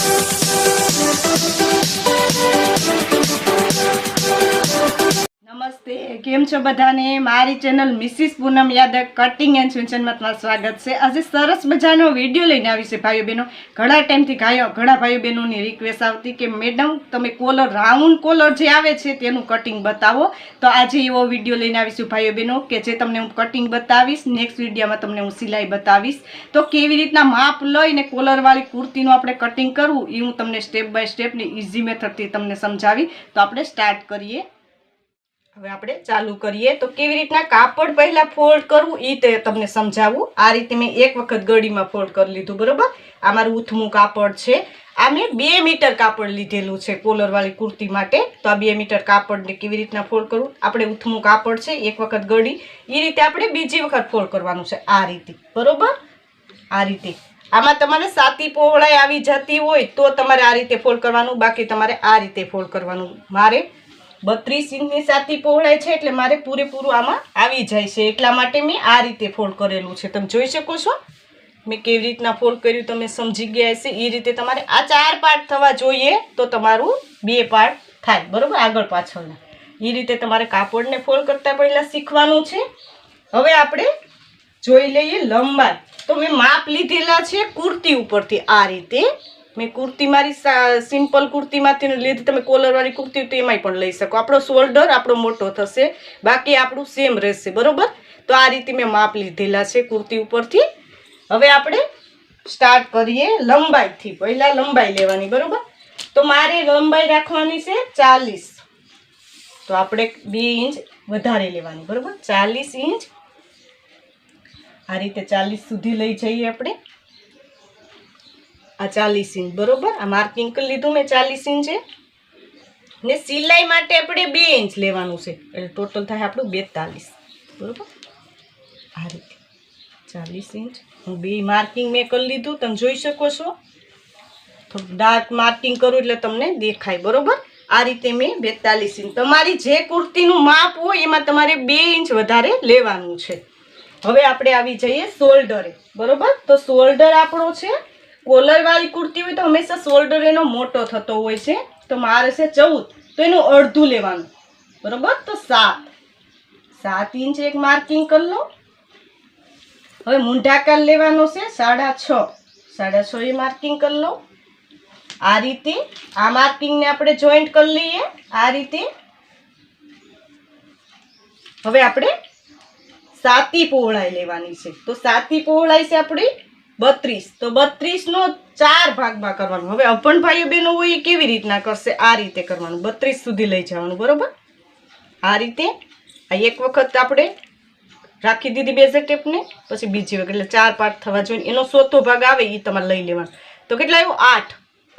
Oh, કેમ છો બધાને? મારી channel Mrs Poonam Yadav cutting and ફ્યુચનમાં તમારું સ્વાગત છે. આજે સરસ મજાનો વીડિયો લઈને આવી છે ભાઈઓ બહેનો. ઘણા ટાઈમથી ગાયો ઘણા ભાઈઓ બહેનોની રિક્વેસ્ટ આવતી કે, મેડમ, તમે કોલર રાઉન્ડ કોલર જે આવે છે તેનું કટિંગ બતાવો. તો આજે એવો વીડિયો લઈને આવીશું ભાઈઓ બહેનો કે જે તમને હું કટિંગ બતાવીશ. નેક્સ્ટ વિડીયોમાં તમને હું સિલાઈ બતાવીશ. તો કેવી રીતના માપ લઈને કોલરવાળી કુર્તીનું આપણે કટિંગ કરવું, એ હું તમને સ્ટેપ બાય સ્ટેપની ઇઝી મેથડથી તમને સમજાવી. તો આપણે સ્ટાર્ટ કરીએ. હવે આપણે ચાલુ કરીએ. તો કેવી રીતના કાપડ પહેલા ફોલ્ડ કરવું એ તે તમને સમજાવું. આ રીતે મેં એક વખત ગળીમાં ફોલ્ડ કરી લીધું, બરોબર? આ મારું ઉથમું કાપડ છે. આ મેં બે મીટર કાપડ લીધેલું છે કોલરવાળી કુર્તી માટે. તો આ બે મીટર કાપડને કેવી રીતના ફોલ્ડ કરવું આપણે ઉથમું કાપડ છે, એક વખત ગળી. એ રીતે આપણે બીજી વખત ફોલ્ડ કરવાનું છે, આ રીતે. બરોબર? આ રીતે. આમાં તમારે સાતી પહોળાઈ આવી જતી હોય તો તમારે આ રીતે ફોલ્ડ કરવાનું, બાકી તમારે આ રીતે ફોલ્ડ કરવાનું. મારે બત્રીસ ઇંચની સાથી પહોળાઈ છે એટલે મારે પૂરેપૂરું આમાં આવી જાય છે. એટલા માટે મેં આ રીતે ફોલ્ડ કરેલું છે. તમે જોઈ શકો છો? મેં કેવી રીતના ફોલ્ડ કર્યું તમે સમજી ગયા હશે. એ રીતે તમારે આ ચાર પાર્ટ થવા જોઈએ તો તમારું બે પાર્ટ થાય. બરાબર? આગળ પાછળના. એ રીતે તમારે કાપડને ફોલ્ડ કરતાં પહેલાં શીખવાનું છે. હવે આપણે જોઈ લઈએ લંબાઈ. તો મેં માપ લીધેલા છે કુર્તી ઉપરથી. આ રીતે મેં કુર્તી મારી સિમ્પલ કુર્તીમાંથી લીધી, તમે કોલરવાળી કુર્તી તો એમાંય પણ લઈ શકો. આપણો શોલ્ડર આપણો મોટો થશે, બાકી આપણું સેમ રહેશે, બરોબર? તો આ રીતે મેં માપ લીધેલા છે કુર્તી ઉપરથી. હવે આપણે સ્ટાર્ટ કરીએ લંબાઈથી, પહેલાં લંબાઈ લેવાની, બરોબર? તો મારે લંબાઈ રાખવાની છે ચાલીસ. તો આપણે બે ઇંચ વધારે લેવાની, બરોબર? ચાલીસ ઇંચ. આ રીતે ચાલીસ સુધી લઈ જઈએ આપણે. આ ચાલીસ ઇંચ, બરોબર? આ માર્કિંગ કરી લીધું મેં ચાલીસ ઇંચે. ને સિલાઈ માટે આપણે બે ઇંચ લેવાનું છે. એટલે ટોટલ થાય આપણું બેતાલીસ. બરોબર? આ રીતે. ચાલીસ ઇંચ. હું બે માર્કિંગ મેં કરી લીધું. તમે જોઈ શકો છો. ડાર્ક માર્કિંગ કરું એટલે તમને દેખાય. બરોબર? આ રીતે મેં બેતાલીસ ઇંચ. તમારી જે કુર્તીનું માપ હોય એમાં તમારે બે ઇંચ વધારે લેવાનું છે. હવે આપણે આવી જઈએ શોલ્ડરે બરોબર? તો શોલ્ડર આપણો છે કોલરવાળી કુર્તી હોય તો હંમેશા શોલ્ડર એનો મોટો થતો હોય છે. તો મારે છે ચૌદ. તો એનું અડધું લેવાનું. બરોબર? તો સાત. સાત ઇંચ એક માર્કિંગ કરી લો. હવે મૂંઢાકાર લેવાનો છે સાડા છ. સાડા છ એ માર્કિંગ કરી લો. આ રીતે આ માર્કિંગને આપણે જોઈન્ટ કરી લઈએ. આ રીતે. હવે આપણે સાતી પહોળાઈ લેવાની છે. તો સાતી પહોળાઈ છે આપણી બત્રીસ. તો બત્રીસનો ચાર ભાગમાં કરવાનું. હવે અપણ ભાઈઓ બહેનો હોય એ કેવી રીતના કરશે? આ રીતે કરવાનું. બત્રીસ સુધી લઈ જવાનું, બરોબર? આ રીતે. આ એક વખત આપણે રાખી દીધી બેઝર ટેપને, પછી બીજી વખત. એટલે ચાર પાર્ટ થવા જોઈએ. એનો ચોથો ભાગ આવે એ તમારે લઈ લેવાનો. તો કેટલા આવ્યું? આઠ.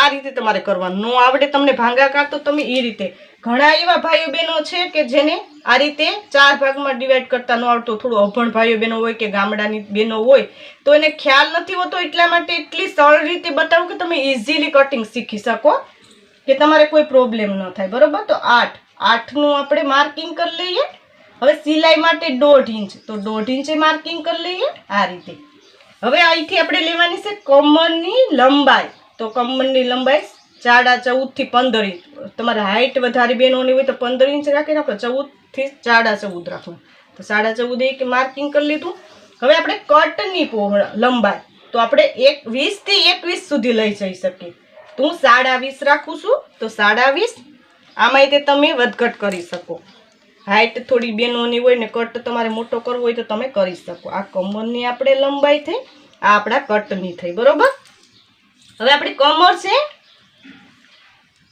આ રીતે તમારે કરવાનું. ન આવડે તમને ભાંગાકાર તો તમે એ રીતે. ઘણા એવા ભાઈઓ બહેનો છે કે જેને આ રીતે ચાર ભાગમાં ડિવાઈડ કરતા ન આવડતું. થોડું અભણ ભાઈઓ બહેનો હોય કે ગામડાની બહેનો હોય, તો એને ખ્યાલ નથી હોતો એટલા માટે એટલી સરળ રીતે બતાવું કે તમે ઇઝીલી કટિંગ શીખી શકો, કે તમારે કોઈ પ્રોબ્લેમ ન થાય. બરાબર? તો આઠ. આઠનું આપણે માર્કિંગ કરી લઈએ. હવે સિલાઈ માટે દોઢ ઇંચ. તો દોઢ ઇંચે માર્કિંગ કરી લઈએ આ રીતે. હવે અહીંથી આપણે લેવાની છે કમરની લંબાઈ. તો કમરની લંબાઈ સાડા ચૌદથી પંદર ઇંચ. તમારે હાઇટ વધારે બેનોની હોય તો પંદર ઇંચ રાખીને આપણે ચૌદથી સાડા ચૌદ રાખવું તો સાડા ચૌદ એક માર્કિંગ કરી લીધું. હવે આપણે કટની લંબાઈ. તો આપણે એક વીસથી એકવીસ સુધી લઈ જઈ શકીએ. તો હું સાડા વીસ રાખું છું. તો સાડા વીસ, આમાંય તે તમે વધઘટ કરી શકો. હાઇટ થોડી બેનોની હોય ને કટ તમારે મોટો કરવો હોય તો તમે કરી શકો. આ કમરની આપણે લંબાઈ થઈ, આ આપણા કટની થઈ. બરોબર? હવે આપણી કમર છે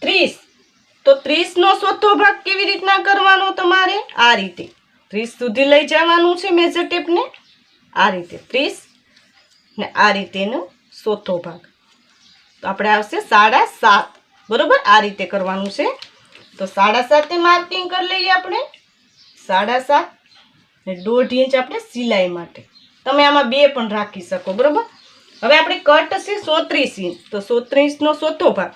ત્રીસ. તો ત્રીસનો ચોથો ભાગ કેવી રીતના કરવાનો તમારે? આ રીતે. ત્રીસ સુધી લઈ જવાનું છે મેજર ટેપને આ રીતે ત્રીસ ને આ રીતેનો ચોથો ભાગ તો આપણે આવશે સાડા સાત. બરોબર? આ રીતે કરવાનું છે. તો સાડા સાતે માર્કિંગ કરી લઈએ આપણે. સાડા સાત ને દોઢ ઇંચ આપણે સિલાઈ માટે. તમે આમાં બે પણ રાખી શકો. બરોબર? હવે આપણે કટ છે સોત્રીસ ઇંચ. તો સોત્રીસનો ચોથો ભાગ.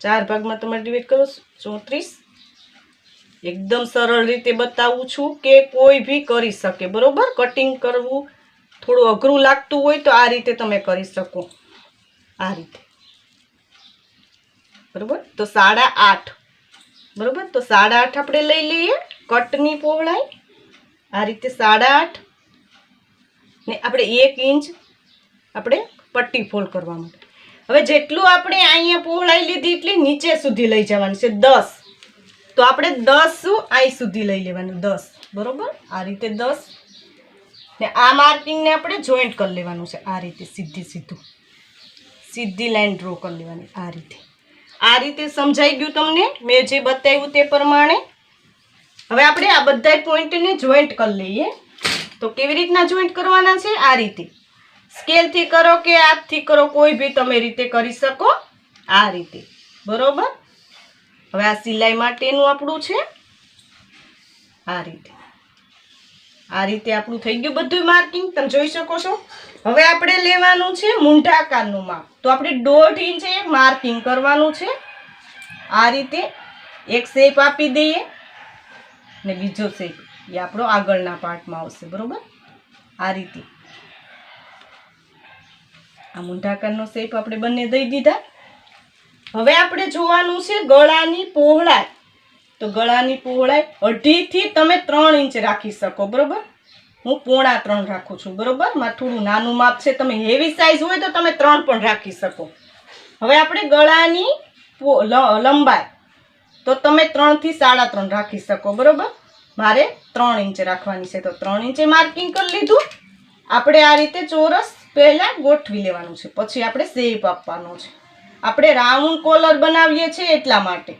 ચાર ભાગમાં તમે ડિવાઈડ કરો. ચોત્રીસ. એકદમ સરળ રીતે બતાવું છું કે કોઈ બી કરી શકે. બરોબર? કટિંગ કરવું થોડું અઘરું લાગતું હોય તો આ રીતે તમે કરી શકો. આ રીતે. બરોબર? તો સાડા આઠ. બરોબર? તો સાડા આઠ આપણે લઈ લઈએ કટની પહોળાઈ. આ રીતે સાડા આઠ. ને આપણે એક ઇંચ આપણે પટ્ટી ફોલ્ડ કરવા માટે. હવે જેટલું આપણે અહીંયા પહોળાઈ લીધી એટલી નીચે સુધી લઈ જવાનું છે, દસ. તો આપણે દસ અહીં સુધી લઈ લેવાનું, દસ. બરોબર? આ રીતે દસ. ને આ માર્કિંગને આપણે જોઈન્ટ કરી લેવાનું છે, આ રીતે સીધી સીધું. સીધી લાઈન ડ્રો કરી લેવાની, આ રીતે. આ રીતે સમજાઈ ગયું તમને? મેં જે બતાવ્યું તે પ્રમાણે. હવે આપણે આ બધા પોઈન્ટને જોઈન્ટ કરી લઈએ. તો કેવી રીતના જોઈન્ટ કરવાના છે? આ રીતે. સ્કેલથી કરો કે હાથથી કરો, કોઈ બી તમે રીતે કરી શકો આ રીતે. બરોબર? હવે આ સિલાઈ માટેનું આપણું છે. આ રીતે. આ રીતે આપણું થઈ ગયું બધું માર્કિંગ તમે જોઈ શકો છો. હવે આપણે લેવાનું છે મૂંઢાકારનું માપ. તો આપણે દોઢ ઇંચ માર્કિંગ કરવાનું છે. આ રીતે એક શેપ આપી દઈએ. ને બીજો શેપ એ આપણો આગળના પાર્ટમાં આવશે. બરોબર? આ રીતે. આ મૂંઢાકારનો શેપ આપણે બંને દઈ દીધા. હવે આપણે જોવાનું છે ગળાની પહોળાઈ. તો ગળાની પહોળાઈ અઢીથી તમે ત્રણ ઇંચ રાખી શકો, બરોબર? હું પોણા ત્રણ રાખું છું, બરોબર? મારે થોડું નાનું માપ છે, તમે હેવી સાઇઝ હોય તો તમે ત્રણ પણ રાખી શકો. હવે આપણે ગળાની લંબાઈ. તો તમે ત્રણથી સાડા ત્રણ રાખી શકો, બરોબર? મારે ત્રણ ઇંચ રાખવાની છે, તો ત્રણ ઇંચે માર્કિંગ કરી લીધું. આપણે આ રીતે ચોરસ પહેલાં ગોઠવી લેવાનું છે, પછી આપણે શેપ આપવાનો છે. આપણે રાઉન્ડ કોલર બનાવીએ છીએ એટલા માટે.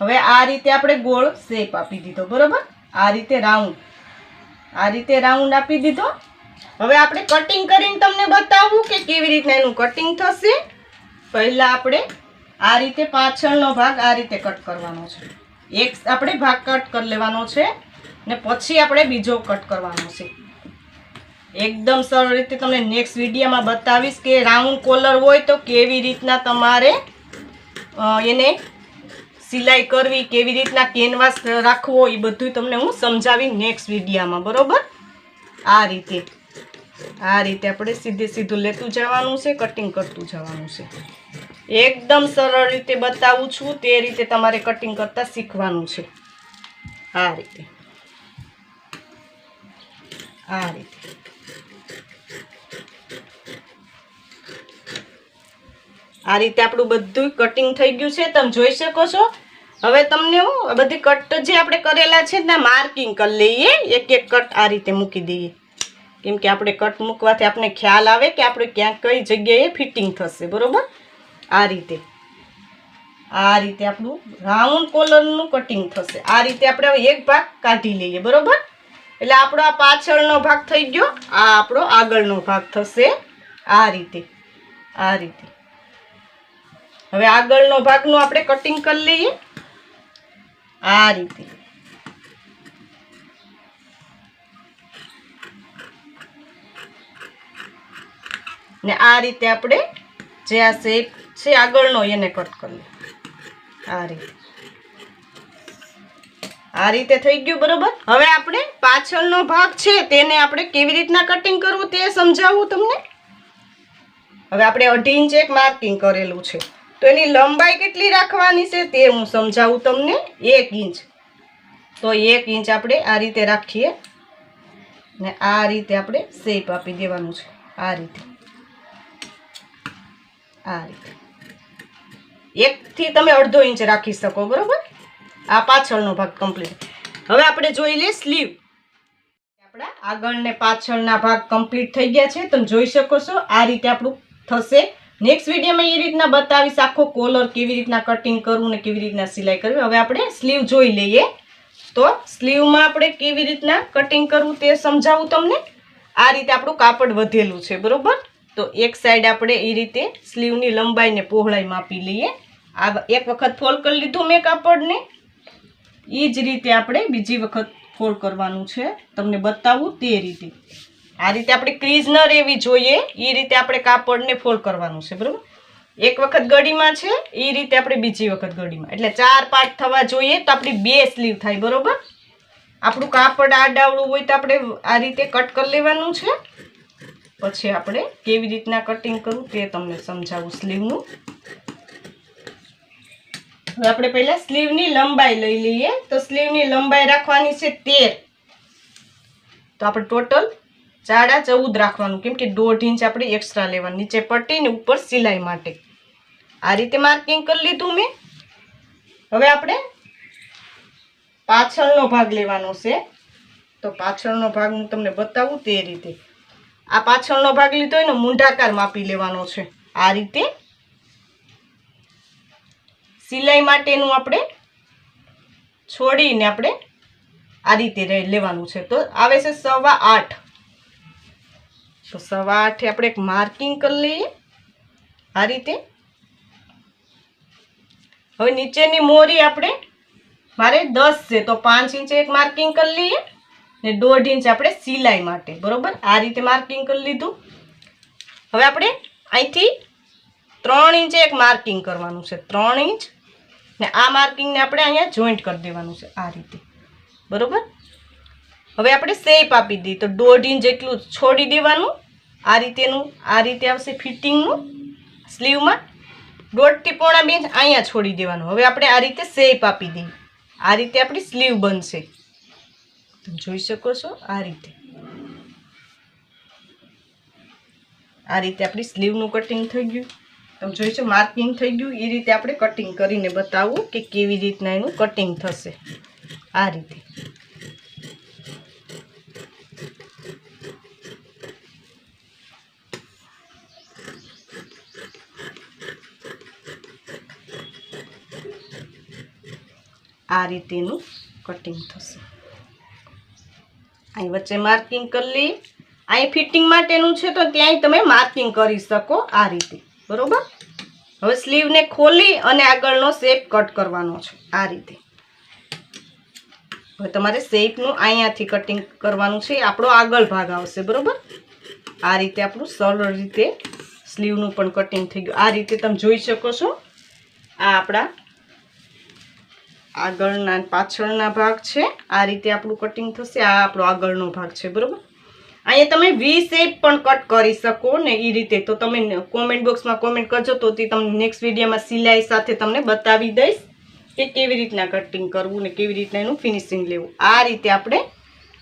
હવે આ રીતે આપણે ગોળ શેપ આપી દીધો, બરાબર? આ રીતે રાઉન્ડ આ રીતે રાઉન્ડ આપી દીધો. હવે આપણે કટિંગ કરીને તમને બતાવું કે કેવી રીતના એનું કટિંગ થશે. પહેલાં આપણે આ રીતે પાછળનો ભાગ આ રીતે કટ કરવાનો છે. એક આપણે ભાગ કટ કરી લેવાનો છે ને પછી આપણે બીજો કટ કરવાનો છે. એકદમ સરળ રીતે તમને નેક્સ્ટ વિડીયોમાં બતાવીશ કે રાઉન્ડ કોલર હોય તો કેવી રીતના તમારે એને સિલાઈ કરવી, કેવી રીતના કેનવાસ રાખવો, એ બધું તમને હું સમજાવી નેક્સ્ટ વિડીયામાં, બરાબર? આ રીતે. આ રીતે આપણે સીધે સીધું લેતું જવાનું છે કટિંગ કરતું જવાનું છે. એકદમ સરળ રીતે બતાવું છું, તે રીતે તમારે કટિંગ કરતાં શીખવાનું છે. આ રીતે. આ રીતે. આ રીતે આપણું બધું કટિંગ થઈ ગયું છે. તમે જોઈ શકો છો. હવે તમને હું બધી કટ જે આપણે કરેલા છે ને માર્કિંગ કરી લઈએ. એક એક કટ આ રીતે મૂકી દઈએ. કેમ કે આપણે કટ મૂકવાથી આપણે ખ્યાલ આવે કે આપણે ક્યાંક કઈ જગ્યાએ ફિટિંગ થશે, બરાબર? આ રીતે. આ રીતે આપણું રાઉન્ડ કોલરનું કટિંગ થશે. આ રીતે આપણે એક ભાગ કાઢી લઈએ, બરોબર? એટલે આપણો આ પાછળનો ભાગ થઈ ગયો. આ આપણો આગળનો ભાગ થશે. આ રીતે. આ રીતે. હવે આગળનો ભાગનું આપણે કટિંગ કરી લઈએ. આ રીતે. ને આ રીતે આપણે જે આ શેપ છે આગળનો એને કટ કરી લઈએ. આ રીતે. આ રીતે થઈ ગયું, બરોબર? હવે આપણે પાછળનો ભાગ છે તેને આપણે કેવી રીતના કટિંગ કરવું તે સમજાવું તમને? હવે આપણે અઢી ઇંચ એક માર્કિંગ કરેલું છે. તો એની લંબાઈ કેટલી રાખવાની છે તે હું સમજાવું તમને. એક ઇંચ. તો એક ઇંચ આપણે આ રીતે રાખીએ. ને આ રીતે આપણે શેપ આપી દેવાનું છે. આ રીતે. આ રીતે. એકથી તમે અડધો ઇંચ રાખી શકો, બરોબર? આ પાછળનો ભાગ કમ્પ્લીટ હવે આપણે જોઈ લઈએ સ્લીવ આપણા આગળ ને પાછળના ભાગ કમ્પ્લીટ થઈ ગયા છે. તમે જોઈ શકો છો આ રીતે આપણું થશે. નેક્સ્ટ વિડીયોમાં એ રીતના બતાવીશ આખો કોલર કેવી રીતના કટિંગ કરવું ને કેવી રીતના સિલાઈ કરવી. હવે આપણે સ્લીવ જોઈ લઈએ. તો સ્લીવમાં આપણે કેવી રીતના કટિંગ કરવું તે સમજાવું તમને. આ રીતે આપણું કાપડ વધેલું છે, બરોબર? તો એક સાઈડ આપણે એ રીતે સ્લીવની લંબાઈને પહોળાઈ માપી લઈએ. આ એક વખત ફોલ્ડ કરી લીધું મેં કાપડને. એ જ રીતે આપણે બીજી વખત ફોલ્ડ કરવાનું છે. તમને બતાવું તે રીતે. આ રીતે આપણે ક્રીઝ ન રહેવી જોઈએ. એ રીતે આપણે કાપડને ફોલ્ડ કરવાનું છે, બરાબર? એક વખત ગળીમાં છે એ રીતે આપણે બીજી વખત ગળીમાં. એટલે ચાર પાર્ટ થવા જોઈએ તો આપણી બે સ્લીવ થાય, બરોબર? આપણું કાપડ આડાવડું હોય તો આપણે આ રીતે કટ કરી લેવાનું છે. પછી આપણે કેવી રીતના કટિંગ કરવું તે તમને સમજાવું સ્લીવનું હવે આપણે પહેલા સ્લીવની લંબાઈ લઈ લઈએ. તો સ્લીવની લંબાઈ રાખવાની છે તેર. તો આપણે ટોટલ જાડા ચૌદ રાખવાનું. કેમ કે દોઢ ઇંચ આપણે એક્સ્ટ્રા લેવાનું. નીચે પટ્ટી ને ઉપર સિલાઈ માટે. આ રીતે માર્કિંગ કરી લીધું મેં. હવે આપણે પાછળનો ભાગ લેવાનો છે. તો પાછળનો ભાગ હું તમને બતાવું તે રીતે. આ પાછળનો ભાગ લીધો એનો મૂંઢાકાર માપી લેવાનો છે. આ રીતે સિલાઈ માટેનું આપણે છોડીને આપણે આ રીતે લેવાનું છે. તો આવે છે સવા આઠ. તો સવા આઠે આપણે એક માર્કિંગ કરી લઈએ. આ રીતે. હવે નીચેની મોરી આપણે, મારે દસ છે, તો પાંચ ઇંચે એક માર્કિંગ કરી લઈએ ને દોઢ ઇંચ આપણે સિલાઈ માટે. બરાબર? આ રીતે માર્કિંગ કરી લીધું. હવે આપણે અહીંથી ત્રણ ઇંચે એક માર્કિંગ કરવાનું છે. ત્રણ ઇંચ ને આ માર્કિંગને આપણે અહીંયા જોઈન્ટ કરી દેવાનું છે આ રીતે. બરોબર? હવે આપણે શેપ આપી દઈએ તો દોઢ ઇંચ જેટલું છોડી દેવાનું. આ રીતેનું આ રીતે આવશે ફિટિંગનું સ્લીવમાં દોઢથી પોણા બે ઇંચ અહીંયા છોડી દેવાનું. હવે આપણે આ રીતે શેપ આપી દઈએ આ રીતે આપણી સ્લીવ બનશે. તમે જોઈ શકો છો આ રીતે. આ રીતે આપણી સ્લીવનું કટિંગ થઈ ગયું. તમે જોઈ માર્કિંગ થઈ ગયું. એ રીતે આપણે કટિંગ કરીને બતાવવું કે કેવી રીતના એનું કટિંગ થશે. આ રીતે. આ રીતેનું કટિંગ થશે. અહીં વચ્ચે માર્કિંગ કરી લઈએ અહીં ફિટિંગ માટેનું છે તો ત્યાંય તમે માર્કિંગ કરી શકો આ રીતે. બરોબર? હવે સ્લીવને ખોલી અને આગળનો શેપ કટ કરવાનો છે આ રીતે. હવે તમારે શેપનું અહીંયાથી કટિંગ કરવાનું છે. આપણો આગળ ભાગ આવશે, બરોબર? આ રીતે આપણું સરળ રીતે સ્લીવનું પણ કટિંગ થઈ ગયું. આ રીતે તમે જોઈ શકો છો. આ આપણા આગળના પાછળના ભાગ છે. આ રીતે આપણું કટિંગ થશે. આ આપણો આગળનો ભાગ છે, બરાબર? અહીંયા તમે વી શેપ પણ કટ કરી શકો ને એ રીતે. તો તમે કોમેન્ટ બોક્સમાં કોમેન્ટ કરજો તો તે તમને નેક્સ્ટ વિડીયોમાં સિલાઈ સાથે તમને બતાવી દઈશ કે કેવી રીતના કટિંગ કરવું ને કેવી રીતના એનું ફિનિશિંગ લેવું. આ રીતે આપણે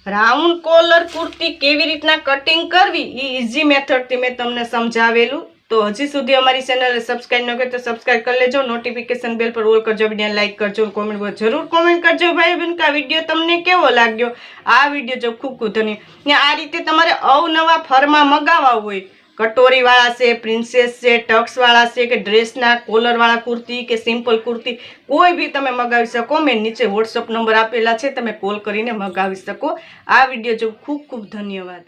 રાઉન્ડ કોલર કુર્તી કેવી રીતના કટિંગ કરવી એ ઇઝી મેથડથી મેં તમને સમજાવેલું. તો હજી સુધી અમારી ચેનલને સબસ્ક્રાઈબ ન કરી તો સબસ્ક્રાઇબ કરી લેજો. નોટિફિકેશન બેલ પર ઓલ કરજો વીડિયો લાઈક કરજો કોમેન્ટ જરૂર કોમેન્ટ કરજો. ભાઈ બહેન, કે આ વીડિયો તમને કેવો લાગ્યો? આ વીડિયો જો ખૂબ ધન્ય. ને આ રીતે તમારે અવનવા ફરમાં મગાવવા હોય. કટોરીવાળા છે પ્રિન્સેસ છે ટક્સવાળા છે, કે ડ્રેસના કોલરવાળા કુર્તી કે સિમ્પલ કુર્તી, કોઈ બી તમે મગાવી શકો. મેં નીચે વોટ્સઅપ નંબર આપેલા છે, તમે કોલ કરીને મગાવી શકો. આ વીડિયો જો ખૂબ ખૂબ ધન્યવાદ.